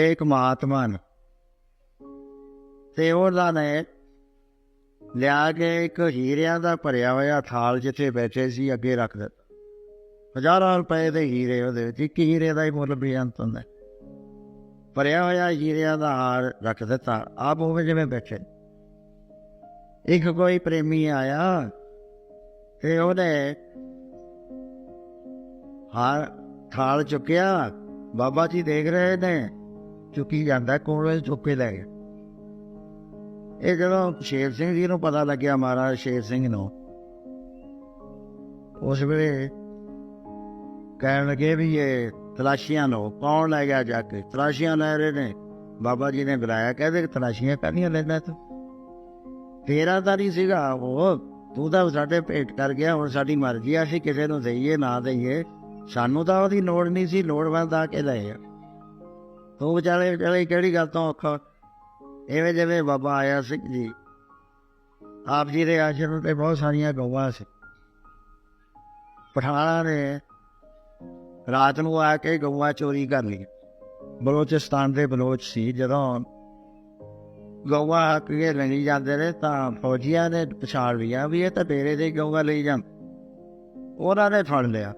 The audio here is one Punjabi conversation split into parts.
ਇੱਕ ਮਹਾਤਮਾ ਨੇ ਤੇ ਉਹਨਾਂ ਨੇ ਲਿਆ ਕੇ ਇੱਕ ਹੀਰਿਆਂ ਦਾ ਭਰਿਆ ਹੋਇਆ ਥਾਲ ਜਿੱਥੇ ਬੈਠੇ ਸੀ, ਅੱਗੇ ਰੱਖ ਦਿੱਤਾ। ਹਜ਼ਾਰਾਂ ਰੁਪਏ ਦੇ ਹੀਰੇ ਉਹਦੇ ਵਿੱਚ, ਇੱਕ ਹੀਰੇ ਦਾ ਹੀ ਮੁੱਲ ਬੇਅੰਤ ਹੁੰਦਾ। ਭਰਿਆ ਹੋਇਆ ਹੀਰਿਆਂ ਦਾ ਹਾਰ ਰੱਖ ਦਿੱਤਾ, ਆਪ ਹੋਵੇ ਜਿਵੇਂ ਬੈਠੇ। ਇੱਕ ਕੋਈ ਪ੍ਰੇਮੀ ਆਇਆ ਤੇ ਉਹਨੇ ਹਾਰ, ਥਾਲ ਚੁੱਕਿਆ। ਬਾਬਾ ਜੀ ਦੇਖ ਰਹੇ ਨੇ ਚੁੱਕੀ ਜਾਂਦਾ ਕੋਲੇ ਚੁੱਕ ਕੇ ਲੈ ਗਿਆ। ਇਹ ਜਦੋਂ ਸ਼ੇਰ ਸਿੰਘ ਜੀ ਨੂੰ ਪਤਾ ਲੱਗਿਆ ਮਹਾਰਾਜ ਸ਼ੇਰ ਸਿੰਘ ਨੂੰ? ਉਸ ਵੇਲੇ ਕਹਿਣ ਲੱਗੇ ਵੀ ਇਹ ਤਲਾਸ਼ੀਆਂ ਲਓ ਕੌਣ ਲੈ ਗਿਆ ਜਾ ਕੇ? ਤਲਾਸ਼ੀਆਂ ਲੈ ਰਹੇ ਨੇ। ਬਾਬਾ ਜੀ ਨੇ ਬੁਲਾਇਆ, ਕਹਿੰਦੇ ਤਲਾਸ਼ੀਆਂ ਕਰਨੀਆਂ ਲੈਣਾ ਤੂੰ? ਤੇਰਾ ਤਾਂ ਨਹੀਂ ਸੀਗਾ, ਉਹ ਤੂੰ ਤਾਂ ਸਾਡੇ ਭੇਟ ਕਰ ਗਿਆ, ਹੁਣ ਸਾਡੀ ਮਰਜ਼ੀ ਆ, ਅਸੀਂ ਕਿਸੇ ਨੂੰ ਦਈਏ, ਨਾ ਦਈਏ। ਸਾਨੂੰ ਤਾਂ ਉਹਦੀ ਲੋੜ ਨਹੀਂ ਸੀ, ਲੋੜਵੰਦ ਆ ਕੇ ਲਏ ਆ ਤੂੰ ਵਿਚਾਲੇ ਵਿਚਾਲੇ ਕਿਹੜੀ ਗੱਲ ਤੋਂ ਔਖਾ? ਐਵੇਂ ਜਿਵੇਂ ਬਾਬਾ ਆਇਆ ਸਿੰਘ ਜੀ, ਆਪ ਜੀ ਦੇ ਆਸ਼ਰਮ ਤੇ ਬਹੁਤ ਸਾਰੀਆਂ ਗਊਆਂ ਸੀ। ਪਠਾਣਾ ਨੇ ਰਾਤ ਨੂੰ ਆ ਕੇ ਗਊਆਂ ਚੋਰੀ ਕਰ ਲਈਆਂ। ਬਲੋਚਿਸਤਾਨ ਦੇ ਬਲੋਚ ਸੀ, ਜਦੋਂ ਗਊਆਂ ਹੱਕ ਕੇ ਲਈ ਜਾਂਦੇ ਨੇ ਤਾਂ ਫੌਜੀਆਂ ਨੇ ਪਛਾਣ ਲਿਆ ਵੀ ਇਹ ਤਾਂ ਡੇਰੇ ਦੇ ਗਊਆਂ ਲਈ ਜਾਂ ਉਹਨਾਂ ਨੇ ਫੜ ਲਿਆ।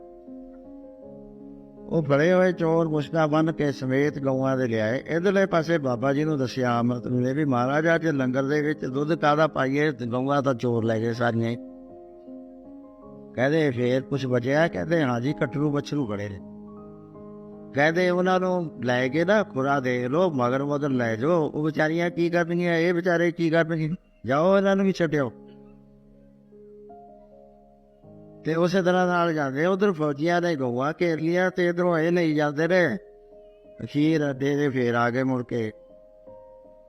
ਉਹ ਬੜੇ ਹੋਏ ਚੋਰ ਮੁਸ਼ਕਾ ਬੰਨ ਕੇ ਸਮੇਤ ਗਊਆਂ ਦੇ ਲਿਆਏ। ਇਧਰਲੇ ਪਾਸੇ ਬਾਬਾ ਜੀ ਨੂੰ ਦੱਸਿਆ ਮਤਲਬ ਨੇ ਵੀ ਮਹਾਰਾਜਾ ਅੱਜ ਲੰਗਰ ਦੇ ਵਿੱਚ ਦੁੱਧ ਕਾਦਾ ਪਾਈਏ? ਗਊਆਂ ਤਾਂ ਚੋਰ ਲੈ ਗਏ ਸਾਰੀਆਂ ਹੀ। ਕਹਿੰਦੇ, ਫੇਰ ਕੁਝ ਬਚਿਆ? ਕਹਿੰਦੇ, ਹਾਂ ਜੀ ਕਟਰੂ ਬਛਰੂ ਬੜੇ ਨੇ। ਕਹਿੰਦੇ, ਉਹਨਾਂ ਨੂੰ ਲੈ ਕੇ ਨਾ ਖੁਰਾ ਦੇ ਲੋ ਮਗਰ ਮਗਰ ਲੈ ਜਾਓ। ਉਹ ਵਿਚਾਰੀਆਂ ਕੀ ਕਰਨਗੀਆਂ? ਇਹ ਵਿਚਾਰੇ ਕੀ ਕਰਨਗੇ? ਜਾਓ ਇਹਨਾਂ ਨੂੰ ਵੀ ਛੱਡਿਓ। ਤੇ ਉਸੇ ਤਰ੍ਹਾਂ ਨਾਲ ਜਾਂਦੇ ਉਧਰ ਫੌਜੀਆਂ ਨੇ ਗਊਆਂ ਘੇਰ ਲਿਆ ਤੇ ਇਧਰੋਂ ਇਹ ਨਹੀਂ ਜਾਂਦੇ ਨੇ। ਅਖੀਰ ਅੱਡੇ ਦੇ ਫੇਰ ਆ ਗਏ ਮੁੜ ਕੇ।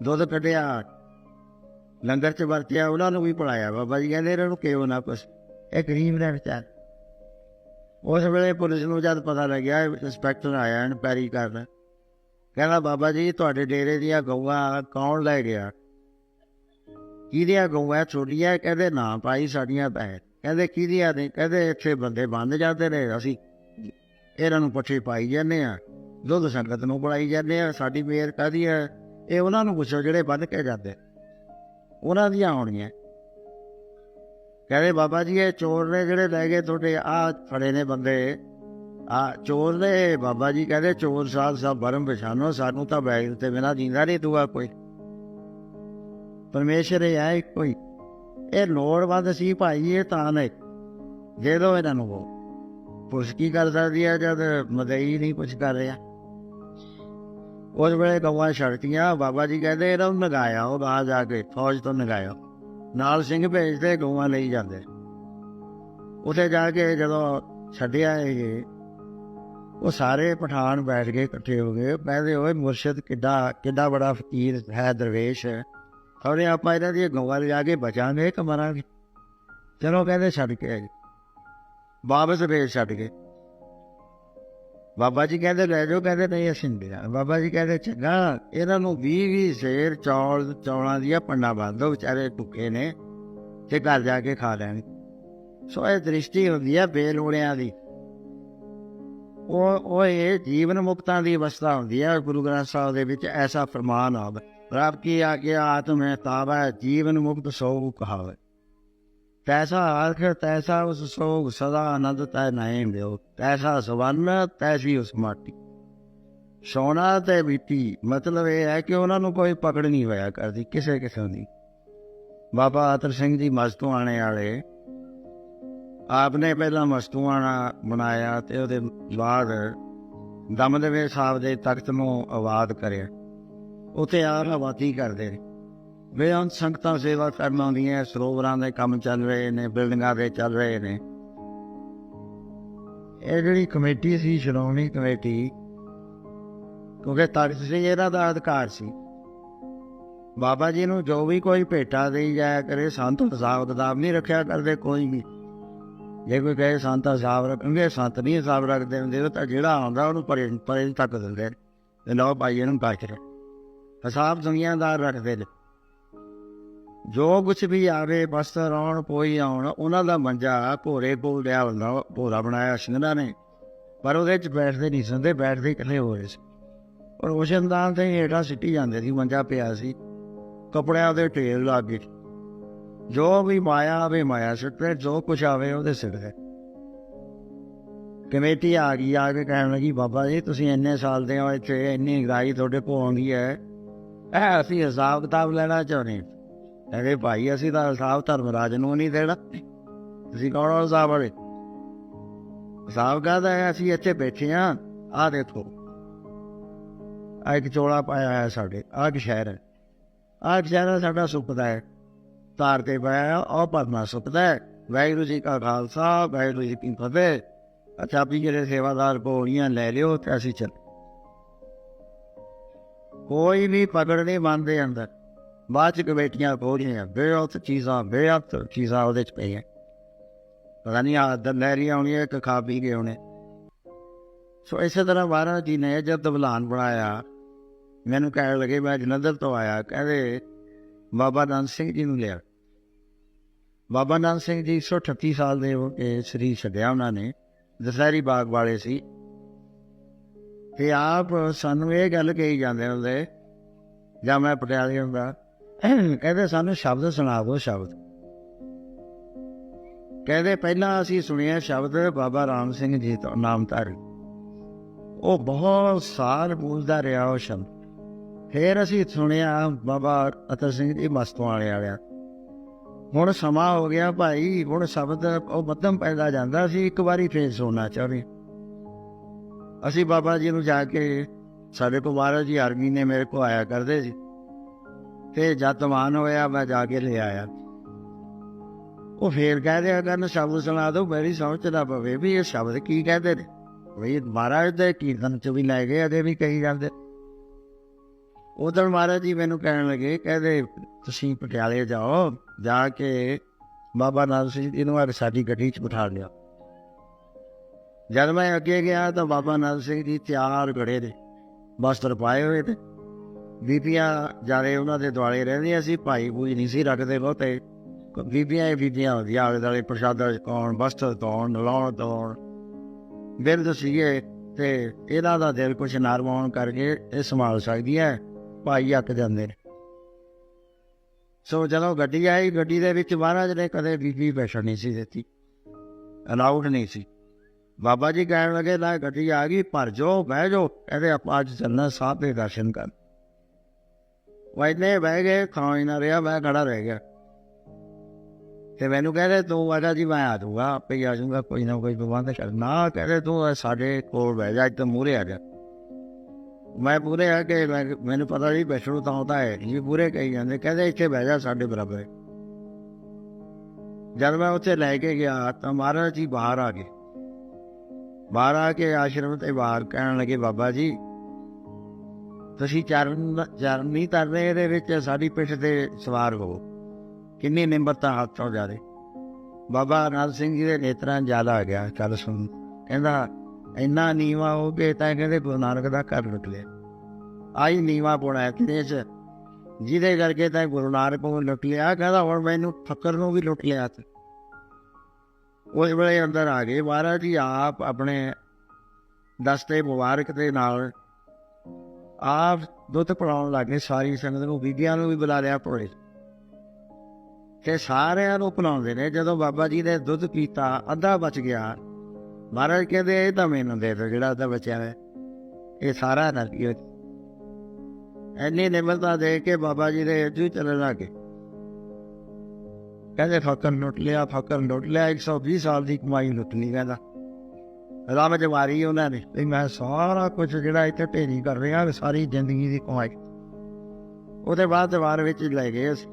ਦੁੱਧ ਕੱਢਿਆ, ਲੰਗਰ ਚ ਵਰਤਿਆ, ਉਹਨਾਂ ਨੂੰ ਵੀ ਪੜਾਇਆ ਬਾਬਾ ਜੀ ਕਹਿੰਦੇ ਇਹਨਾਂ ਨੂੰ ਕਿਉਂ ਨਾ ਕੁਛ, ਇਹ ਗਰੀਬ ਨੇ ਵਿਚਾਰ। ਉਸ ਵੇਲੇ ਪੁਲਿਸ ਨੂੰ ਜਦ ਪਤਾ ਲੱਗਿਆ, ਇੰਸਪੈਕਟਰ ਆਇਆ, ਇਨਕੁਆਇਰੀ ਕਰਨ। ਕਹਿੰਦਾ, ਬਾਬਾ ਜੀ, ਤੁਹਾਡੇ ਡੇਰੇ ਦੀਆਂ ਗਊਆਂ ਕੌਣ ਲੈ ਗਿਆ? ਕਿਹਦੀਆਂ ਗਊਆਂ ਛੋਟੀਆਂ ਕਹਿੰਦੇ ਨਾ ਭਾਈ, ਸਾਡੀਆਂ ਤਾਂ ਕਹਿੰਦੇ ਕਿਹਦੀਆਂ ਨੇ ਕਹਿੰਦੇ ਇੱਥੇ ਬੰਦੇ ਬੰਦ ਜਾਂਦੇ ਨੇ ਅਸੀਂ। ਇਹਨਾਂ ਨੂੰ ਪੁੱਛੇ ਪਾਈ ਜਾਂਦੇ ਆ। ਦੁੱਧ ਸੰਗਤ ਨੂੰ ਬੁਲਾਈ ਜਾਂਦੇ ਆ। ਸਾਡੀ ਮੇਰ ਕਾਦੀ ਹੈ ਇਹ ਉਹਨਾਂ ਨੂੰ ਪੁੱਛੋ ਜਿਹੜੇ ਬੰਦ ਕੇ ਜਾਂਦੇ। ਉਹਨਾਂ ਦੀਆਂ ਹੋਣੀਆਂ ਕਹਿੰਦੇ ਬਾਬਾ ਜੀ, ਇਹ ਚੋਰ ਨੇ ਜਿਹੜੇ ਲੈ ਗਏ ਤੁਹਾਡੇ ਆ ਫੜੇ ਨੇ ਬੰਦੇ। ਆ ਚੋਰ ਨੇ। ਬਾਬਾ ਜੀ ਕਹਿੰਦੇ, ਚੋਰ ਸਾਧ ਸਭ ਬਰਮ ਪਛਾਨੋ ਸਾਨੂੰ ਤਾਂ ਬੈਗ ਤੇ ਬਿਨਾ ਜਿੰਦਾ ਨਹੀਂ ਦੂਆ ਕੋਈ। ਪਰਮੇਸ਼ਰ ਇਹ ਹੈ ਹੀ ਇਹ ਲੋੜਵੰਦ ਸੀ ਭਾਈ, ਇਹ ਤਾਂ ਨੇ ਦੇ ਦੋ ਇਹਨਾਂ ਨੂੰ ਉਹ। ਪੁੱਛ ਕੀ ਕਰ ਸਕਦੀ ਹੈ ਜਦ ਮਦਈ ਨਹੀਂ ਕੁਛ ਕਰ ਰਿਹਾ। ਉਸ ਵੇਲੇ ਗਊਆਂ ਛੜਤੀਆਂ ਬਾਬਾ ਜੀ ਕਹਿੰਦੇ, ਇਹਨਾਂ ਨੂੰ ਨਗਾਇਆ, ਉਹ ਬਾਹਰ ਜਾ ਕੇ ਫੌਜ ਤੋਂ ਨਗਾਇਆ। ਨਾਲ ਸਿੰਘ ਭੇਜਦੇ, ਗਊਆਂ ਲਈ ਜਾਂਦੇ। ਉਥੇ ਜਾ ਕੇ ਜਦੋਂ ਛੱਡਿਆ ਇਹ, ਉਹ ਸਾਰੇ ਪਠਾਨ ਬੈਠ ਕੇ ਇਕੱਠੇ ਹੋ ਗਏ। ਕਹਿੰਦੇ, ਓਏ ਮੁਰਸ਼ਿਦ, ਕਿੱਡਾ ਕਿੱਡਾ ਬੜਾ ਫਕੀਰ ਹੈ ਦਰਵੇਸ਼। ਹੈ ਔਰੇ ਆਪਾਂ ਇਹਨਾਂ ਦੀ ਗਊਆਂ ਲਿਜਾ ਕੇ ਬਚਾਂਗੇ ਕਿ ਮਰਾਂਗੇ ਚਲੋ ਕਹਿੰਦੇ ਛੱਡ ਕੇ ਆਏ। ਵਾਪਸ ਭੇਜ ਛੱਡ ਕੇ ਬਾਬਾ ਜੀ ਕਹਿੰਦੇ, ਲੈ ਜਾਓ। ਕਹਿੰਦੇ, ਨਹੀਂ, ਅਸੀਂ ਨਹੀਂ ਜਾਣਾ। ਬਾਬਾ ਜੀ ਕਹਿੰਦੇ, ਚੰਗਾ, ਇਹਨਾਂ ਨੂੰ 20 20 ਸ਼ੇਰ, ਚੌਲ, ਚੌਲਾਂ ਦੀਆਂ ਪੰਡਾ ਬੰਦ ਦੋ, ਵਿਚਾਰੇ ਭੁੱਖੇ ਨੇ ਤੇ ਘਰ ਜਾ ਕੇ ਖਾ ਲੈਣ। ਸੋ ਇਹ ਦ੍ਰਿਸ਼ਟੀ ਹੁੰਦੀ ਹੈ ਬੇਲੋੜਿਆਂ ਦੀ। ਉਹ ਉਹ ਇਹ ਜੀਵਨ ਮੁਕਤਾਂ ਦੀ ਅਵਸਥਾ ਹੁੰਦੀ ਹੈ ਗੁਰੂ ਗ੍ਰੰਥ ਸਾਹਿਬ ਦੇ ਵਿੱਚ ਐਸਾ ਫਰਮਾਨ ਆਵ ਰੱਬ ਕੀ ਆਗਿਆ ਆਤਮ ਹੈ, ਤਾਵਾ ਜੀਵਨ ਮੁਕਤ ਸੋਗ ਕਹਾਵੇ। ਤੈਸਾ ਆਖਰ ਤੈਸਾ ਉਸ ਸੋਗ ਸਦਾ ਆਨੰਦ ਤੈ ਨਹੀਂ ਦਿਓ ਤੈਸਾ ਸਵਰਨ, ਤੈਸੀ ਉਸ ਮਾਟੀ। ਸੋਨਾ ਤੇ ਬੀਤੀ ਮਤਲਬ ਇਹ ਹੈ ਕਿ ਉਹਨਾਂ ਨੂੰ ਕੋਈ ਪਕੜ ਨਹੀਂ ਹੋਇਆ ਕਰਦੀ, ਕਿਸੇ ਕਿਸਮ ਦੀ। ਬਾਬਾ ਆਤਰ ਸਿੰਘ ਜੀ ਮਸਤੂ ਆਣੇ ਵਾਲੇ ਆਪਨੇ ਪਹਿਲਾਂ ਮਸਤੂ ਆਣਾ ਬਣਾਇਆ ਤੇ ਉਹਦੇ ਬਾਅਦ ਦਮਦਮੇ ਸਾਹਿਬ ਦੇ ਤਖਤ ਨੂੰ ਆਬਾਦ ਕਰਿਆ। ਉਥੇ ਆ ਹਵਾਤੀ ਕਰਦੇ ਨੇ। ਬੇਅੰਤ ਸੰਗਤਾਂ ਸੇਵਾ ਕਰਨ ਆਉਂਦੀਆਂ ਸਰੋਵਰਾਂ ਦੇ ਕੰਮ ਚੱਲ ਰਹੇ ਨੇ, ਬਿਲਡਿੰਗਾਂ ਦੇ ਚੱਲ ਰਹੇ ਨੇ। ਇਹ ਜਿਹੜੀ ਕਮੇਟੀ ਸੀ, ਸ਼੍ਰੋਮਣੀ ਕਮੇਟੀ, ਕਿਉਂਕਿ ਤਖਤ ਸਿੰਘ ਇਹਨਾਂ ਦਾ ਅਧਿਕਾਰ ਸੀ। ਬਾਬਾ ਜੀ ਨੂੰ ਜੋ ਵੀ ਕੋਈ ਭੇਟਾ ਦੇਈ ਜਾਇਆ ਕਰੇ, ਸੰਤ ਹਿਸਾਬ ਕਿਤਾਬ ਨਹੀਂ ਰੱਖਿਆ ਕਰਦੇ, ਕੋਈ ਵੀ। ਜੇ ਕੋਈ ਕਹੇ ਸੰਤ ਹਿਸਾਬ ਰੱਖਣਗੇ, ਸੰਤ ਨਹੀਂ ਹਿਸਾਬ ਰੱਖਦੇ ਹੁੰਦੇ, ਤਾਂ ਜਿਹੜਾ ਆਉਂਦਾ ਉਹਨੂੰ ਪਰੇ ਪਰੇ ਤੱਕ ਦਿੰਦੇ ਨੇ। ਤੇ ਲਓ ਭਾਈ, ਇਹਨੂੰ ਕਾਚ ਹਿਸਾਬ ਦੁਨੀਆਦਾਰ ਰੱਖਦੇ ਨੇ ਜੋ ਕੁਛ ਵੀ ਆਵੇ ਬਸਤਰ ਆਉਣ ਕੋਈ ਆਉਣ। ਉਹਨਾਂ ਦਾ ਮੰਜਾ ਘੋੜੇ ਕੋਲ ਲਿਆ ਹੁੰਦਾ, ਭੋਰਾ ਬਣਾਇਆ ਸਿੰਘਾਂ ਨੇ। ਪਰ ਉਹਦੇ ਚ ਬੈਠਦੇ ਨਹੀਂ ਸੰਦੇ ਬੈਠਦੇ ਇਕੱਲੇ ਹੋ ਰਹੇ ਸੀ। ਪਰ ਰੋਸ਼ਨਦਾਨ ਤੇ ਹੇਠਾਂ ਸਿੱਟੀ ਜਾਂਦੇ ਸੀ, ਮੰਜਾ ਪਿਆ ਸੀ। ਕਪੜਿਆਂ ਦੇ ਢੇਰ ਲੱਗ ਗਏ। ਜੋ ਵੀ ਮਾਇਆ ਆਵੇ, ਮਾਇਆ ਸਿੱਟੇ ਜੋ ਕੁਛ ਆਵੇ, ਉਹਦੇ ਸਿਰ ਹੈ ਕਮੇਟੀ ਆ ਗਈ, ਆ ਕੇ ਕਹਿਣ ਲੱਗੀ, ਬਾਬਾ ਜੀ, ਤੁਸੀਂ ਇੰਨੇ ਸਾਲ ਦੇ ਹੋ ਇੱਥੇ, ਇੰਨੀ ਗਰਾਈ ਤੁਹਾਡੇ ਕੋਲ ਆਉਂਦੀ ਹੈ। ਇਹ ਅਸੀਂ ਹਿਸਾਬ ਕਿਤਾਬ ਲੈਣਾ ਚਾਹੁੰਦੇ ਕਹਿੰਦੇ ਭਾਈ, ਅਸੀਂ ਤਾਂ ਹਿਸਾਬ ਧਰਮਰਾਜ ਨੂੰ ਨਹੀਂ ਦੇਣਾ। ਤੁਸੀਂ ਕੌਣ ਹੋ ਹਿਸਾਬ ਵਾਲੇ? ਹਿਸਾਬ ਕਹਦਾ ਹੈ? ਅਸੀਂ ਇੱਥੇ ਬੈਠੇ ਆ ਆ ਦੇਖੋ। ਆ ਇੱਕ ਚੋਲਾ ਪਾਇਆ ਹੈ ਸਾਡੇ। ਆ ਇੱਕ ਸ਼ਹਿਰ ਹੈ। ਆ ਇੱਕ ਸ਼ਹਿਰ ਹੈ, ਸਾਡਾ ਸੁਪਦਾ ਹੈ। ਤਾਰ ਤੇ ਪਾਇਆ ਉਹ ਪਰਮਾ ਸੁਪਦਾ ਹੈ। ਵਾਹਿਗੁਰੂ ਜੀ ਕਾ ਖਾਲਸਾ, ਵਾਹਿਗੁਰੂ ਜੀ ਕੀ ਫਤਿਹ। ਅੱਛਾ ਵੀ ਜਿਹੜੇ ਸੇਵਾਦਾਰ ਕੋਲੀਆਂ ਲੈ ਲਿਓ, ਤੇ ਅਸੀਂ ਚੱਲ ਕੋਈ ਵੀ ਪਕੜ ਨਹੀਂ ਮੰਨਦੇ ਅੰਦਰ। ਬਾਅਦ ਚ ਕਮੇਟੀਆਂ ਖੋਲੀਆਂ ਬੇਅਤ ਚੀਜ਼ਾਂ ਬੇਅਤ ਚੀਜ਼ਾਂ ਉਹਦੇ ਚ ਪਈਆਂ। ਪਤਾ ਨਹੀਂ ਆ ਦਲੈਰੀ ਆਉਣੀ ਹੈ ਕਿ ਖਾ ਪੀ ਗਏ ਹੋਣੇ ਸੋ ਇਸੇ ਤਰ੍ਹਾਂ ਮਹਾਰਾਜ ਜੀ ਨੇ ਜਦ ਦਵਲਾਨ ਬਣਾਇਆ, ਮੈਨੂੰ ਕਹਿਣ ਲੱਗੇ, ਮੈਂ ਜਲੰਧਰ ਤੋਂ ਆਇਆ, ਕਹਿੰਦੇ ਬਾਬਾ ਨਾਨਕ ਸਿੰਘ ਜੀ ਨੂੰ ਲਿਆ। ਬਾਬਾ ਨਾਨਕ ਸਿੰਘ ਜੀ 138 ਸਾਲ ਦੇ ਹੋ ਕੇ ਸਰੀਰ ਛੱਡਿਆ ਉਹਨਾਂ ਨੇ, ਦਸਹਿਰੀ ਬਾਗ ਵਾਲੇ ਸੀ। ਕਿ ਆਪ ਸਾਨੂੰ ਇਹ ਗੱਲ ਕਹੀ ਜਾਂਦੇ ਹੁੰਦੇ, ਜਾਂ ਮੈਂ ਪਟਿਆਲੇ ਹੁੰਦਾ, ਕਹਿੰਦੇ ਸਾਨੂੰ ਸ਼ਬਦ ਸੁਣਾ ਦਿਓ ਸ਼ਬਦ। ਕਹਿੰਦੇ ਪਹਿਲਾਂ ਅਸੀਂ ਸੁਣਿਆ ਸ਼ਬਦ ਬਾਬਾ ਰਾਮ ਸਿੰਘ ਜੀ ਤੋਂ, ਨਾਮ ਧਾਰੀ। ਉਹ ਬਹੁਤ ਸਾਲ ਬੋਲਦਾ ਰਿਹਾ ਉਹ ਸ਼ਬਦ। ਫਿਰ ਅਸੀਂ ਸੁਣਿਆ ਬਾਬਾ ਅਤਰ ਸਿੰਘ ਜੀ ਮਸਤੋਂ ਵਾਲੇ ਵਾਲਿਆ। ਹੁਣ ਸਮਾਂ ਹੋ ਗਿਆ ਭਾਈ, ਹੁਣ ਸ਼ਬਦ ਉਹ ਮੱਧਮ ਪੈਦਾ ਜਾਂਦਾ ਸੀ, ਇੱਕ ਵਾਰੀ ਫੇਰ ਸੁਣਨਾ ਚਾਹੁੰਦੇ ਅਸੀਂ ਬਾਬਾ ਜੀ ਨੂੰ ਜਾ ਕੇ ਸਾਡੇ ਕੋਲ ਮਹਾਰਾਜ ਜੀ ਆਰਮੀ ਨੇ ਮੇਰੇ ਕੋ ਆਇਆ ਕਰਦੇ ਸੀ। ਤੇ ਜਦ ਤਮਾਨ ਹੋਇਆ, ਮੈਂ ਜਾ ਕੇ ਲੈ ਆਇਆ। ਉਹ ਫੇਰ ਕਹਦੇ ਅਗਰ ਸ਼ਬਦ ਸੁਣਾ ਦੋ ਮੇਰੀ ਸਮਝ ਨਾ ਪਵੇ ਵੀ ਇਹ ਸ਼ਬਦ ਕੀ ਕਹਿੰਦੇ ਨੇ। ਵੀ ਮਹਾਰਾਜ ਦੇ ਕੀਰਤਨ ਚ ਵੀ ਲੈ ਗਏ ਅਦੇ ਵੀ ਕਹੀ ਜਾਂਦੇ। ਉਦੋਂ ਮਹਾਰਾਜ ਜੀ ਮੈਨੂੰ ਕਹਿਣ ਲੱਗੇ, ਕਹਿੰਦੇ, ਤੁਸੀਂ ਪਟਿਆਲੇ ਜਾਓ, ਜਾ ਕੇ ਬਾਬਾ ਨਾਨਕ ਸਿੰਘ ਜੀ ਨੂੰ ਆ ਸਾਡੀ ਗੱਡੀ ਚ ਬਿਠਾ ਲਿਆ। ਜਦ ਮੈਂ ਅੱਗੇ ਗਿਆ ਤਾਂ ਬਾਬਾ ਨਾਨਕ ਸਿੰਘ ਜੀ ਤਿਆਰ ਖੜੇ ਦੇ ਬਸਤਰ ਪਾਏ ਹੋਏ ਤੇ ਬੀਬੀਆਂ ਜਾਰੇ ਉਹਨਾਂ ਦੇ ਦੁਆਲੇ ਰਹਿੰਦੀਆਂ ਸੀ। ਭਾਈ ਕੋਈ ਨਹੀਂ ਸੀ ਰੱਖਦੇ ਬਹੁਤੇ। ਬੀਬੀਆਂ ਇਹ ਬੀਬੀਆਂ ਹੁੰਦੀਆਂ। ਆਲੇ ਦੁਆਲੇ ਪ੍ਰਸ਼ਾਦਾ ਕੌਣ ਬਸਤਰ ਕੌਣ ਨਲਾਉਣ ਕੌਣ ਬਿਰਧ ਸੀਗੇ ਤੇ ਇਹਨਾਂ ਦਾ ਦਿਲ ਕੁਛ ਨਰਮਾਉਣ ਕਰਕੇ ਇਹ ਸੰਭਾਲ ਸਕਦੀ ਹੈ ਭਾਈ ਅੱਕ ਜਾਂਦੇ ਨੇ। ਸੋ ਜਦੋਂ ਗੱਡੀ ਆਈ, ਗੱਡੀ ਦੇ ਵਿੱਚ ਮਹਾਰਾਜ ਨੇ ਕਦੇ ਬੀਬੀ ਬੈਠਣ ਨਹੀਂ ਸੀ ਦਿੱਤੀ। ਅਲਾਉਡ ਨਹੀਂ ਸੀ। ਬਾਬਾ ਜੀ ਕਹਿਣ ਲੱਗੇ ਨਾ ਗੱਡੀ ਆ ਗਈ, ਭਰ ਜੋ ਬਹਿ ਜਾਓ ਕਹਿੰਦੇ ਆਪਾਂ ਅੱਜ ਚੱਲਣਾ ਸਾਹਿਬ ਦੇ ਦਰਸ਼ਨ ਕਰ ਵੈਨੇ ਬਹਿ ਗਏ ਖਾਂ ਹੀ ਨਾ ਰਿਹਾ, ਮੈਂ ਖੜਾ ਰਹਿ ਗਿਆ। ਤੇ ਮੈਨੂੰ ਕਹਿੰਦੇ, ਤੂੰ ਆਜਾ ਜੀ, ਮੈਂ ਆ ਜਾਊਗਾ, ਆਪੇ ਹੀ ਆ ਜਾਊਗਾ, ਕੋਈ ਨਾ ਕੋਈ ਪ੍ਰਬੰਧ ਕਰ। ਕਹਿੰਦੇ, ਤੂੰ ਸਾਡੇ ਕੋਲ ਬਹਿ ਜਾ ਇੱਥੇ ਮੂਰੇ ਆ ਜਾ। ਮੈਂ ਪੂਰੇ ਆ ਕੇ ਮੈਨੂੰ ਪਤਾ ਨਹੀਂ ਬੈਠਣੂ ਤਾਂ ਆਉਂਦਾ ਹੈ ਜੀ ਪੂਰੇ ਕਹੀ ਜਾਂਦੇ। ਕਹਿੰਦੇ, ਇੱਥੇ ਬਹਿ ਜਾ ਸਾਡੇ ਬਰਾਬਰ। ਜਦ ਮੈਂ ਉੱਥੇ ਲੈ ਕੇ ਗਿਆ, ਤਾਂ ਮਹਾਰਾਜ ਜੀ ਬਾਹਰ ਆ ਗਏ। ਬਾਹਰ ਆ ਕੇ ਆਸ਼ਰਮ ਤੇ ਬਾਹਰ ਕਹਿਣ ਲੱਗੇ, ਬਾਬਾ ਜੀ, ਤੁਸੀਂ ਚਰਨ ਚਰਨ ਨਹੀਂ ਕਰ ਰਹੇ ਇਹਦੇ ਵਿੱਚ ਸਾਡੀ ਪਿੱਠ ਤੇ ਸਵਾਰ ਹੋ ਕਿੰਨੀ ਨਿਮਰਤਾ ਹੱਥੋਂ ਰਹੇ ਬਾਬਾ ਨਾਨਕ ਸਿੰਘ ਜੀ ਦੇ ਨੇਤਰਾਂ ਜ਼ਿਆਦਾ ਆ ਗਿਆ ਕੱਲ ਸੁਣ। ਕਹਿੰਦਾ, ਇੰਨਾ ਨੀਵਾ ਹੋ ਕੇ ਤਾਂ ਕਹਿੰਦੇ ਗੁਰੂ ਨਾਨਕ ਦਾ ਘਰ ਲੁੱਟ ਲਿਆ ਆਈ ਨੀਵਾ ਪੋਣਾ ਇਤਨੇ ਚ, ਜਿਹਦੇ ਕਰਕੇ ਤਾਂ ਗੁਰੂ ਨਾਨਕ ਨੂੰ ਲੁੱਟ ਲਿਆ ਕਹਿੰਦਾ, ਹੁਣ ਮੈਨੂੰ ਫਕਰ ਨੂੰ ਵੀ ਲੁੱਟ ਲਿਆ ਤੇ। ਉਹ ਵੇਲੇ ਅੰਦਰ ਆ ਗਏ। ਮਹਾਰਾਜ ਜੀ, ਆਪ ਆਪਣੇ ਦਸਤੇ ਮੁਬਾਰਕ ਦੇ ਨਾਲ ਆਪ ਦੁੱਧ ਪਿਲਾਉਣ ਲੱਗੇ ਸਾਰੀ ਸੰਗਤ ਨੂੰ ਬੀਬੀਆਂ ਨੂੰ ਵੀ ਬੁਲਾ ਲਿਆ ਭੋਲੇ। ਤੇ ਸਾਰਿਆਂ ਨੂੰ ਪਿਲਾਉਂਦੇ ਨੇ। ਜਦੋਂ ਬਾਬਾ ਜੀ ਨੇ ਦੁੱਧ ਪੀਤਾ, ਅੱਧਾ ਬਚ ਗਿਆ। ਮਹਾਰਾਜ ਕਹਿੰਦੇ, ਇਹ ਤਾਂ ਮੈਨੂੰ ਦੇ ਦਿਓ, ਜਿਹੜਾ ਅੱਧਾ ਬਚਿਆ ਹੈ ਇਹ ਸਾਰਾ ਨਾ ਪੀਓ ਐਨੀ ਨਿਮਰਤਾ ਦੇ ਕੇ ਬਾਬਾ ਜੀ ਦੇ ਅੱਜੂ ਚੱਲਣ ਲੱਗੇ ਕਹਿੰਦੇ ਫਕਰ ਲੁੱਟ ਲਿਆ ਫਕਰ ਲੁੱਟ ਲਿਆ 120 ਸਾਲ ਦੀ ਕਮਾਈ ਲੁੱਟ ਲਈ ਕਹਿੰਦਾ। ਰਾਮ ਜਵਾਰੀ ਉਹਨਾਂ ਨੇ ਤੇ ਮੈਂ ਸਾਰਾ ਕੁਝ ਜਿਹੜਾ ਇੱਥੇ ਢੇਰੀ ਕਰ ਰਿਹਾ ਸਾਰੀ ਜ਼ਿੰਦਗੀ ਦੀ ਕਮਾਈ। ਉਹਦੇ ਬਾਅਦ ਦੀਵਾਰ ਵਿੱਚ ਲੈ ਗਏ ਅਸੀਂ।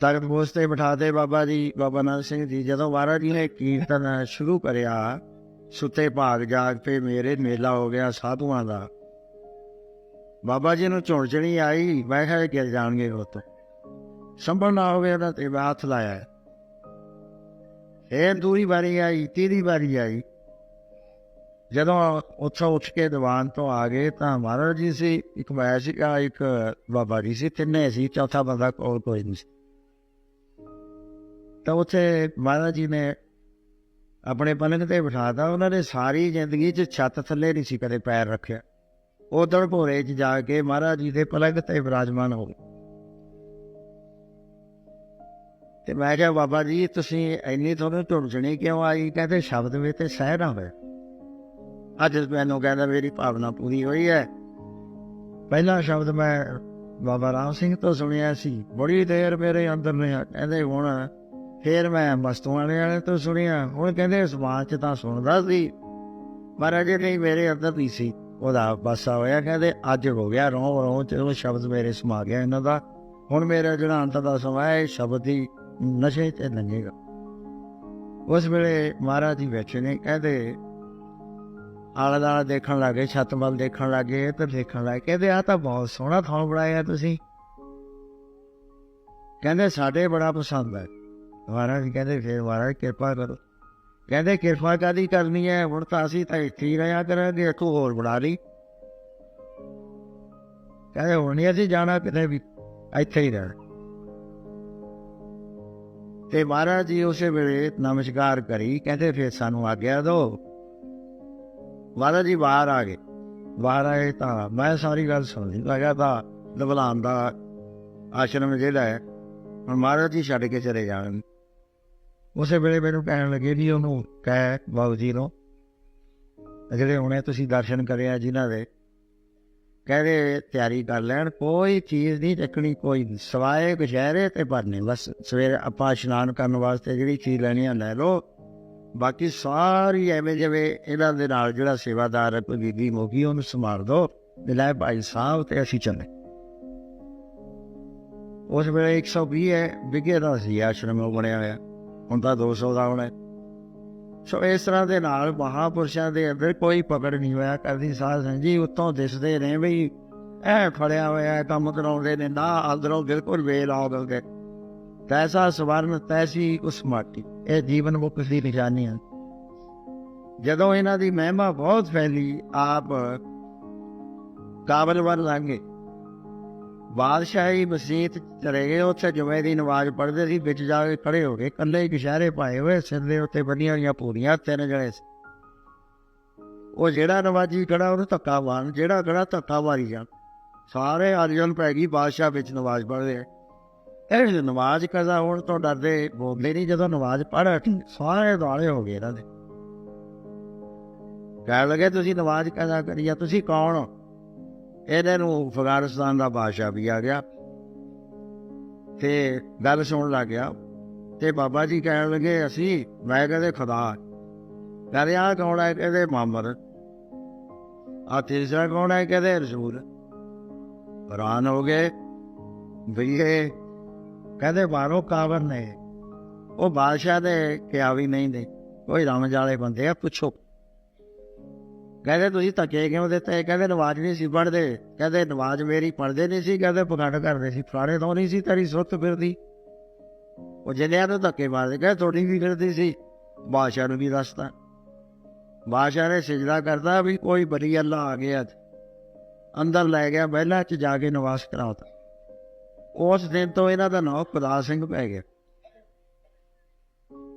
ਤਖਤ ਬੋਸ ਤੇ ਬਿਠਾਤੇ ਬਾਬਾ ਜੀ, ਬਾਬਾ ਨਾਨਕ ਸਿੰਘ ਜੀ, ਜਦੋਂ ਮਹਾਰਾਜ ਜੀ ਨੇ ਕੀਰਤਨ ਸ਼ੁਰੂ ਕਰਿਆ, ਸੁੱਤੇ ਭਾਗ ਜਾਗ ਤੇ ਮੇਰੇ ਮੇਲਾ ਹੋ ਗਿਆ ਸਾਧੂਆਂ ਦਾ। ਬਾਬਾ ਜੀ ਨੂੰ ਝੁੰਝਣੀ ਆਈ, ਮੈਂ ਕਿਹਾ ਕਿ ਜਾਣਗੇ ਉਹ ਤੋਂ? ਸੰਭਲ ਨਾ ਹੋਵੇ ਉਹਦਾ ਤੇ ਮੈਂ ਹੱਥ ਲਾਇਆ ਫੇਰ ਦੂਰੀ ਵਾਰੀ ਆਈ, ਤੀਰੀ ਵਾਰੀ ਆਈ। ਜਦੋਂ ਉੱਥੋਂ ਉੱਠ ਕੇ ਦੀਵਾਨ ਤੋਂ ਆ ਗਏ ਤਾਂ ਮਹਾਰਾਜ ਜੀ ਸੀ, ਇੱਕ ਮੈਂ ਸੀਗਾ, ਇੱਕ ਬਾਬਾ ਜੀ ਸੀ, ਤਿੰਨੇ ਸੀ, ਚੌਥਾ ਬੰਦਾ ਕੋਲ ਕੋਈ ਨਹੀਂ ਸੀ। ਤਾਂ ਉੱਥੇ ਮਹਾਰਾਜ ਜੀ ਨੇ ਆਪਣੇ ਪਲੰਗ ਤੇ ਬਿਠਾਤਾ, ਉਹਨਾਂ ਨੇ ਸਾਰੀ ਜ਼ਿੰਦਗੀ 'ਚ ਛੱਤ ਥੱਲੇ ਨਹੀਂ ਸੀ ਕਦੇ ਪੈਰ ਰੱਖਿਆ। ਉਧਰ ਭੋਰੇ 'ਚ ਜਾ ਕੇ ਮਹਾਰਾਜ ਜੀ ਦੇ ਪਲੰਗ ਤੇ ਵਿਰਾਜਮਾਨ ਹੋ ਗਏ। ਤੇ ਮੈਂ ਕਿਹਾ, ਬਾਬਾ ਜੀ, ਤੁਸੀਂ ਇੰਨੀ ਤੁਹਾਨੂੰ ਢੁੰਝਣੀ ਕਿਉਂ ਆਈ? ਕਹਿੰਦੇ, ਸ਼ਬਦ ਵਿੱਚ ਤੇ ਸਹਿ ਨਾ ਹੋਇਆ ਅੱਜ ਮੈਨੂੰ ਕਹਿੰਦਾ, ਮੇਰੀ ਭਾਵਨਾ ਪੂਰੀ ਹੋਈ ਹੈ। ਪਹਿਲਾ ਸ਼ਬਦ ਮੈਂ ਬਾਬਾ ਰਾਮ ਸਿੰਘ ਤੋਂ ਸੁਣਿਆ ਸੀ। ਬੜੀ ਦੇਰ ਮੇਰੇ ਅੰਦਰ ਨੇ, ਕਹਿੰਦੇ, ਹੁਣ ਫੇਰ ਮੈਂ ਮਸਤੂਆਂ ਵਾਲੇ ਤੋਂ ਸੁਣਿਆ। ਹੁਣ ਕਹਿੰਦੇ ਸਮਾਜ ਚ ਤਾਂ ਸੁਣਦਾ ਸੀ। ਪਰ ਅਜੇ ਨਹੀਂ ਮੇਰੇ ਅੰਦਰ ਨਹੀਂ ਸੀ। ਉਹਦਾ ਬਸਾ ਹੋਇਆ, ਕਹਿੰਦੇ, ਅੱਜ ਹੋ ਗਿਆ ਰੋਂ ਰੋਂ ਚ ਉਹ ਸ਼ਬਦ ਮੇਰੇ ਸਮਾ ਗਿਆ ਇਹਨਾਂ ਦਾ। ਹੁਣ ਮੇਰਾ ਜਿਹੜਾ ਅੰਤ ਦਾ ਸਮਾਂ ਹੈ, ਇਹ ਸ਼ਬਦ ਹੀ ਨਸ਼ੇ ਤੇ ਲੰਘੇਗਾ ਉਸ ਵੇਲੇ ਮਹਾਰਾਜ ਜੀ ਬੈਠੇ ਨੇ ਕਹਿੰਦੇ ਆਲਾ ਦਾਲਾ ਦੇਖਣ ਲੱਗੇ ਛੱਤ ਵੱਲ ਦੇਖਣ ਲੱਗੇ ਤੇ ਦੇਖਣ ਲੱਗੇ ਕਹਿੰਦੇ ਆ ਤਾਂ ਬਹੁਤ ਸੋਹਣਾ ਥਾਂ ਬਣਾਇਆ ਤੁਸੀਂ। ਕਹਿੰਦੇ, ਸਾਡੇ ਬੜਾ ਪਸੰਦ ਹੈ। ਮਹਾਰਾਜ ਕਹਿੰਦੇ, ਫਿਰ ਮਹਾਰਾਜ ਕਿਰਪਾ ਕਰੋ। ਕਹਿੰਦੇ, ਕਿਰਪਾ ਕਾਦੀ ਕਰਨੀ ਹੈ? ਹੁਣ ਤਾਂ ਅਸੀਂ ਤਾਂ ਇੱਥੇ ਹੀ ਰਿਹਾ ਕਰਾਂਗੇ ਤੂੰ ਹੋਰ ਬਣਾ ਲਈ। ਕਹਿੰਦੇ, ਹੁਣ ਨਹੀਂ ਅਸੀਂ ਜਾਣਾ ਕਿਤੇ ਵੀ, ਇੱਥੇ ਹੀ ਰਹਿਣਾ। ਤੇ ਮਹਾਰਾਜ ਜੀ ਉਸੇ ਵੇਲੇ ਨਮਸਕਾਰ ਕਰੀ, ਕਹਿੰਦੇ ਫਿਰ ਸਾਨੂੰ ਆਗਿਆ ਦਿਓ। ਮਹਾਰਾਜ ਜੀ ਬਾਹਰ ਆ ਗਏ। ਬਾਹਰ ਆਏ ਤਾਂ ਮੈਂ ਸਾਰੀ ਗੱਲ ਸੁਣ ਲਈ ਮੈਂ ਤਾਂ ਦਬਲਾਨ ਦਾ ਆਸ਼ਰਮ ਜਿਹੜਾ ਹੈ, ਹੁਣ ਮਹਾਰਾਜ ਜੀ ਛੱਡ ਕੇ ਚਲੇ ਜਾਣ। ਉਸੇ ਵੇਲੇ ਮੈਨੂੰ ਕਹਿਣ ਲੱਗੇ ਵੀ ਉਹਨੂੰ ਕਹਿ ਬਾਬੂ ਜੀ ਨੂੰ, ਜਿਹੜੇ ਹੁਣੇ ਤੁਸੀਂ ਦਰਸ਼ਨ ਕਰਿਆ ਜਿਨ੍ਹਾਂ ਦੇ ਕਹਿੰਦੇ ਤਿਆਰੀ ਕਰ ਲੈਣ, ਕੋਈ ਚੀਜ਼ ਨਹੀਂ ਚੱਕਣੀ, ਕੋਈ ਨਹੀਂ ਸਵਾਏ ਕਸ਼ਹਿਰੇ ਤੇ ਭਰਨੇ, ਬਸ ਸਵੇਰੇ ਆਪਾਂ ਇਸ਼ਨਾਨ ਕਰਨ ਵਾਸਤੇ ਜਿਹੜੀ ਚੀਜ਼ ਲੈਣੀ ਆ ਲੈ ਲਓ ਬਾਕੀ ਸਾਰੀ ਐਵੇਂ ਜਿਵੇਂ ਇਹਨਾਂ ਦੇ ਨਾਲ ਜਿਹੜਾ ਸੇਵਾਦਾਰ ਹੈ ਕੋਈ ਬੀਬੀ ਮੋਗੀ, ਉਹਨੂੰ ਸੰਭਾਲ ਦੋ ਤੇ ਲੈ ਭਾਈ ਸਾਹਿਬ ਤੇ ਅਸੀਂ ਚੱਲੇ ਉਸ ਵੇਲੇ 120 ਹੈ, ਵਿਗੇ ਦਾ ਸੀ ਆਸ਼ਰਮ ਬਣਿਆ ਹੋਇਆ, ਹੁਣ ਤਾਂ 200 ਦਾ ਹੋਣਾ ਹੈ। ਸੋ ਇਸ ਤਰ੍ਹਾਂ ਦੇ ਨਾਲ ਮਹਾਪੁਰਸ਼ਾਂ ਦੇ ਅੰਦਰ ਕੋਈ ਪਕੜ ਨਹੀਂ ਹੋਇਆ ਕਰਦੀ ਸਾਧ ਸੰਗਤ ਉੱਤੋਂ ਦਿਸਦੇ ਨੇ ਵੀ ਇਹ ਫੜਿਆ ਹੋਇਆ ਹੈ, ਕੰਮ ਕਰਾਉਂਦੇ ਨੇ ਨਾ ਅੰਦਰੋਂ ਬਿਲਕੁਲ ਵੇਲ ਆ ਆਉਂਦੇ ਤੈਸਾ ਸਵਰਨ ਤੈਸੀ ਉਸ ਮਾਟੀ ਇਹ ਜੀਵਨ ਮੁਕਤ ਦੀ ਨਿਸ਼ਾਨੀ ਹੈ। ਜਦੋਂ ਇਹਨਾਂ ਦੀ ਮਹਿਮਾ ਬਹੁਤ ਫੈਲੀ ਆਪ ਕਾਬਲ ਵੱਲ ਲੰਘੇ। ਬਾਦਸ਼ਾਹੀ ਮਸਜਿਦ ਚਲੇ ਗਏ ਉੱਥੇ ਜੁਮੇ ਦੀ ਨਮਾਜ਼ ਪੜ੍ਹਦੇ ਸੀ, ਵਿੱਚ ਜਾ ਕੇ ਖੜੇ ਹੋ ਗਏ ਕੱਲੇ ਹੀ ਇਸ਼ਾਰੇ ਪਾਏ ਹੋਏ ਸਿਰ ਦੇ ਉੱਤੇ ਬੰਨੀਆਂ ਹੋਈਆਂ ਪੂਰੀਆਂ, ਤਿੰਨ ਜਣੇ ਸੀ। ਉਹ ਜਿਹੜਾ ਨਵਾਜੀ ਖੜਾ, ਉਹਨੂੰ ਧੱਕਾ ਮਾਰਨ, ਜਿਹੜਾ ਖੜਾ ਧੱਕਾ ਮਾਰੀ ਜਾਣ। ਸਾਰੇ ਅਰਜਨ ਪੈ ਗਈ, ਬਾਦਸ਼ਾਹ ਵਿੱਚ ਨਮਾਜ਼ ਪੜ੍ਹਦੇ ਆ। ਇਹ ਨਮਾਜ਼ ਕਜ਼ਾ ਹੋਣ ਤੋਂ ਡਰਦੇ, ਬੋਲਦੇ ਨਹੀਂ, ਜਦੋਂ ਨਮਾਜ਼ ਪੜ੍ਹ ਸਾਰੇ ਦੁਆਲੇ ਹੋ ਗਏ ਇਹਨਾਂ ਦੇ। ਕਹਿਣ ਲੱਗੇ, ਤੁਸੀਂ ਨਮਾਜ਼ ਕਜ਼ਾ ਕਰੀ ਆ, ਤੁਸੀਂ ਕੌਣ ਹੋ? ਇਹਦੇ ਨੂੰ ਅਫਗਾਨਿਸਤਾਨ ਦਾ ਬਾਦਸ਼ਾਹ ਵੀ ਆ ਗਿਆ। ਤੇ ਗੱਲ ਸੁਣ ਲੱਗ ਗਿਆ। ਤੇ ਬਾਬਾ ਜੀ ਕਹਿਣ ਲੱਗੇ, ਅਸੀਂ, ਮੈਂ ਕਹਿੰਦੇ, ਖੁਦਾ ਕਹਿੰਦੇ ਕੌਣ ਹੈ? ਕਹਿੰਦੇ ਮਾਮਰ ਆ ਤੀਸਰਾ ਕੌਣ ਹੈ? ਕਹਿੰਦੇ, ਰਸੂਲ। ਹੈਰਾਨ ਹੋ ਗਏ। ਵੀ ਇਹ ਕਹਿੰਦੇ ਬਾਹਰੋਂ ਕਾਵਰ ਨੇ। ਉਹ ਬਾਦਸ਼ਾਹ ਦੇ ਕਿਆ ਵੀ ਨਹੀਂ ਦੇ ਕੋਈ ਰਮਜ ਵਾਲੇ ਬੰਦੇ ਆ, ਪੁੱਛੋ। ਕਹਿੰਦੇ ਤੁਸੀਂ ਧੱਕੇ ਕਿਉਂ ਦਿੱਤੇ? ਕਹਿੰਦੇ ਨਵਾਜ਼ ਨਹੀਂ ਸੀ ਪੜ੍ਹਦੇ। ਕਹਿੰਦੇ ਨਵਾਜ਼ ਮੇਰੀ ਪੜ੍ਹਦੇ ਨਹੀਂ ਸੀ, ਕਹਿੰਦੇ ਪਖੰਡ ਕਰਦੇ ਸੀ। ਫਲਾਣੇ ਤੋਂ ਨਹੀਂ ਸੀ ਤੇਰੀ ਸੁੱਤ ਫਿਰਦੀ। ਉਹ ਜਿੰਨਿਆਂ ਨੂੰ ਧੱਕੇ ਮਾਰਦੇ, ਕਹਿੰਦੇ ਥੋੜੀ ਵੀ ਫਿਰਦੀ ਸੀ। ਬਾਦਸ਼ਾਹ ਨੂੰ ਵੀ ਦੱਸਦਾ। ਬਾਦਸ਼ਾਹ ਨੇ ਸਿਜਦਾ ਕਰਦਾ ਵੀ ਕੋਈ ਬਰੀ ਅੱਲਾ ਆ ਗਿਆ ਅੱਜ। ਅੰਦਰ ਲੈ ਗਿਆ, ਮਹਿਲਾ ਚ ਜਾ ਕੇ ਨਿਵਾਸ ਕਰਾਉਤਾ ਉਸ ਦਿਨ ਤੋਂ ਇਹਨਾਂ ਦਾ ਨਾਮ ਖੁਦਾ ਸਿੰਘ ਪੈ ਗਿਆ।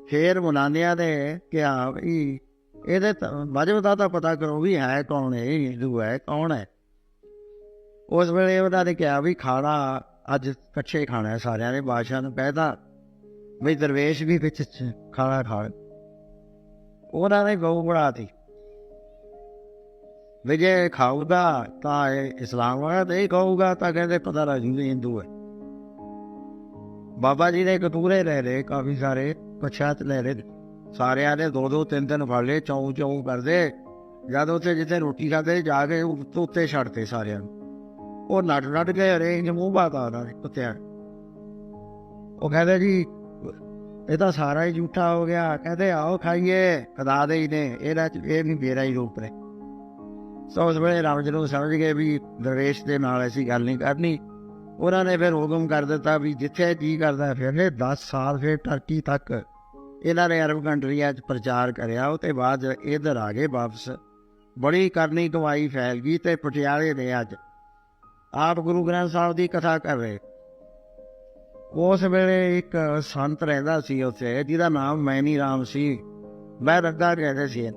ਫੇਰ ਮੁਨਾਨਿਆਂ ਨੇ ਕਿਹਾ ਵੀ ਇਹਦੇ ਮਜਬ ਦਾ ਤਾਂ ਪਤਾ ਕਰੋ ਵੀ ਹੈ ਕੌਣ ਹੈ, ਇਹ ਹਿੰਦੂ ਹੈ, ਕੌਣ ਹੈ। ਉਸ ਵੇਲੇ ਉਹਨਾਂ ਨੇ ਕਿਹਾ ਵੀ ਖਾਣਾ ਅੱਜ ਕੱਚੇ ਖਾਣਾ ਹੈ ਸਾਰਿਆਂ ਨੇ, ਬਾਦਸ਼ਾਹ ਨੂੰ ਕਹਿਤਾ ਵੀ ਦਰਵੇਸ਼ ਵੀ ਵਿੱਚ ਖਾਣਾ ਖਾ ਉਹਨਾਂ ਨੇ ਗਊ ਬਣਾਤੀ ਵੀ ਜੇ ਖਾਊਗਾ ਤਾਂ ਇਹ ਇਸਲਾਮ ਵਾਲਾ ਤੇ ਇਹ ਕਹੂਗਾ ਤਾਂ ਕਹਿੰਦੇ ਪਤਾ ਲੱਗ ਹਿੰਦੂ ਹੈ। ਬਾਬਾ ਜੀ ਨੇ ਕਤੂਰੇ ਲੈ ਲਏ, ਕਾਫੀ ਸਾਰੇ ਪਛਾਤ ਲੈ ਲਏ। ਸਾਰਿਆਂ ਨੇ ਦੋ ਦੋ ਤਿੰਨ ਦਿਨ ਫੜ ਚੌਂ ਚੌਂ ਕਰਦੇ। ਜਦ ਉੱਥੇ ਜਿੱਥੇ ਰੋਟੀ ਖਾਦੇ ਜਾ ਕੇ ਉੱਤੇ ਛੱਡਤੇ ਸਾਰਿਆਂ ਨੂੰ। ਉਹ ਨੱਟ ਨੱਟ ਕੇ ਹਰੇ ਮੂੰਹ ਬਾਤਾ ਉਹਨਾਂ ਨੇ ਕੁੱਤਿਆਂ ਉਹ ਕਹਿੰਦੇ ਜੀ, ਇਹ ਤਾਂ ਸਾਰਾ ਹੀ ਝੂਠਾ ਹੋ ਗਿਆ। ਕਹਿੰਦੇ, ਆਓ ਖਾਈਏ ਖੁਦਾ ਦੇ ਹੀ ਨੇ ਇਹਦਾ ਇਹ ਨਹੀਂ ਮੇਰਾ ਹੀ ਰੂਪ ਨੇ। ਸੋ ਉਸ ਵੇਲੇ ਰਾਮ ਜੀ ਨੂੰ ਸਮਝ ਗਏ ਵੀ ਦਰਵੇਸ਼ ਦੇ ਨਾਲ ਐਸੀ ਗੱਲ ਨਹੀਂ ਕਰਨੀ। ਉਹਨਾਂ ਨੇ ਫਿਰ ਹੁਕਮ ਕਰ ਦਿੱਤਾ ਵੀ ਜਿੱਥੇ ਜੀ ਕਰਦਾ ਫਿਰ ਇਹ 10 ਸਾਲ ਫਿਰ ਟਰਕੀ ਤੱਕ ਇਹਨਾਂ ਨੇ ਅਰਬ ਕੰਟਰੀਆਂ 'ਚ ਪ੍ਰਚਾਰ ਕਰਿਆ ਉਹ ਤੇ ਬਾਅਦ ਇਧਰ ਆ ਗਏ ਵਾਪਸ। ਬੜੀ ਕਰਨੀ ਕਮਾਈ ਫੈਲ ਗਈ ਤੇ ਪਟਿਆਲੇ ਦੇ ਅੱਜ ਆਪ ਗੁਰੂ ਗ੍ਰੰਥ ਸਾਹਿਬ ਦੀ ਕਥਾ ਕਰ ਰਹੇ। ਉਸ ਵੇਲੇ ਇੱਕ ਸੰਤ ਰਹਿੰਦਾ ਸੀ ਉੱਥੇ, ਜਿਹਦਾ ਨਾਮ ਮੈਨੀ ਰਾਮ ਸੀ। ਮੈਂ ਰੱਦਾ ਕਹਿੰਦੇ ਸੀ।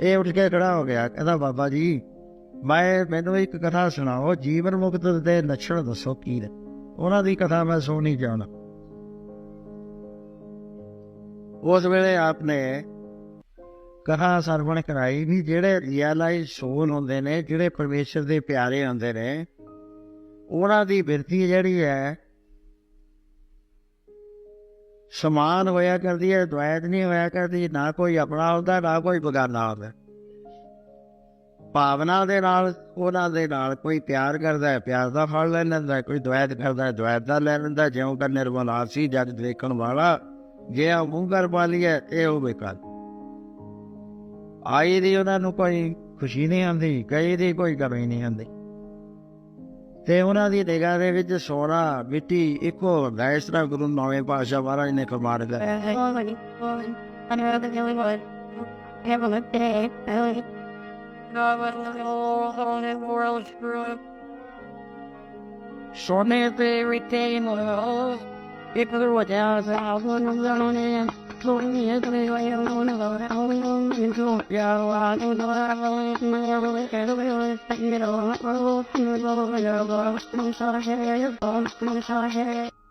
ਇਹ ਉੱਠ ਕੇ ਖੜਾ ਹੋ ਗਿਆ, ਕਹਿੰਦਾ, ਬਾਬਾ ਜੀ, ਮੈਂ, ਮੈਨੂੰ ਇੱਕ ਕਥਾ ਸੁਣਾਓ, ਜੀਵਨ ਮੁਕਤ ਦੇ ਲੱਛਣ ਦੱਸੋ ਕੀ ਨੇ? ਉਹਨਾਂ ਦੀ ਕਥਾ ਮੈਂ ਸੁਣਨੀ ਚਾਹੁੰਦਾ ਉਸ ਵੇਲੇ ਆਪਨੇ ਕਹਾ ਸਰਵਣ ਕਰਾਈ ਵੀ ਜਿਹੜੇ ਰੀਅਲਾਈਜ਼ ਸੋਲ ਹੁੰਦੇ ਨੇ, ਜਿਹੜੇ ਪਰਮੇਸ਼ਰ ਦੇ ਪਿਆਰੇ ਹੁੰਦੇ ਨੇ, ਉਹਨਾਂ ਦੀ ਬਿਰਤੀ ਜਿਹੜੀ ਹੈ, ਸਮਾਨ ਹੋਇਆ ਕਰਦੀ ਹੈ ਦੁਆਇਤ ਨਹੀਂ ਹੋਇਆ ਕਰਦੀ, ਨਾ ਕੋਈ ਆਪਣਾ ਹੁੰਦਾ, ਨਾ ਕੋਈ ਬਗਾਨਾ ਹੁੰਦਾ। ਭਾਵਨਾ ਦੇ ਨਾਲ, ਉਹਨਾਂ ਦੇ ਨਾਲ ਕੋਈ ਪਿਆਰ ਕਰਦਾ ਹੈ, ਪਿਆਰ ਦਾ ਫਲ ਲੈ ਲੈਂਦਾ ਕੋਈ ਦੁਆਇਤ ਕਰਦਾ ਹੈ ਦ્વੈਤ ਦਾ ਲੈ ਲੈਂਦਾ ਜਿਉਂ ਕਰ ਨਿਰਮਲ ਆਸੀ ਜਗ ਦੇਖਣ ਵਾਲਾ। ਜੇ ਆ ਮੂੰਹ ਕਰ ਪਾ ਇਹ ਉਹ ਬੇਕਾਰ। ਆਈ ਦੀ ਉਹਨਾਂ ਨੂੰ ਕੋਈ ਖੁਸ਼ੀ ਨਹੀਂ ਆਉਂਦੀ ਕਈ ਦੀ ਕੋਈ ਕਮੀ ਨਹੀਂ ਆਉਂਦੀ। ਤੇ ਉਹਨਾਂ ਦੀ ਨਿਗਾਹ ਦੇ ਵਿੱਚ ਸੋਨਾ, ਮਿੱਟੀ, ਇੱਕੋ ਹੁੰਦਾ, ਇਸ ਤਰ੍ਹਾਂ ਗੁਰੂ ਨੌਵੇਂ ਪਾਤਸ਼ਾਹ ਮਹਾਰਾਜ ਨੇ ਫਰਮਾਨ ਦਿੱਤਾ ਸੋਨੇ ਤੇ ਰਿਤੇ ਮੋ ਯਾ ਵਾ ਨੋ ਸਾਰਾ ਹੈ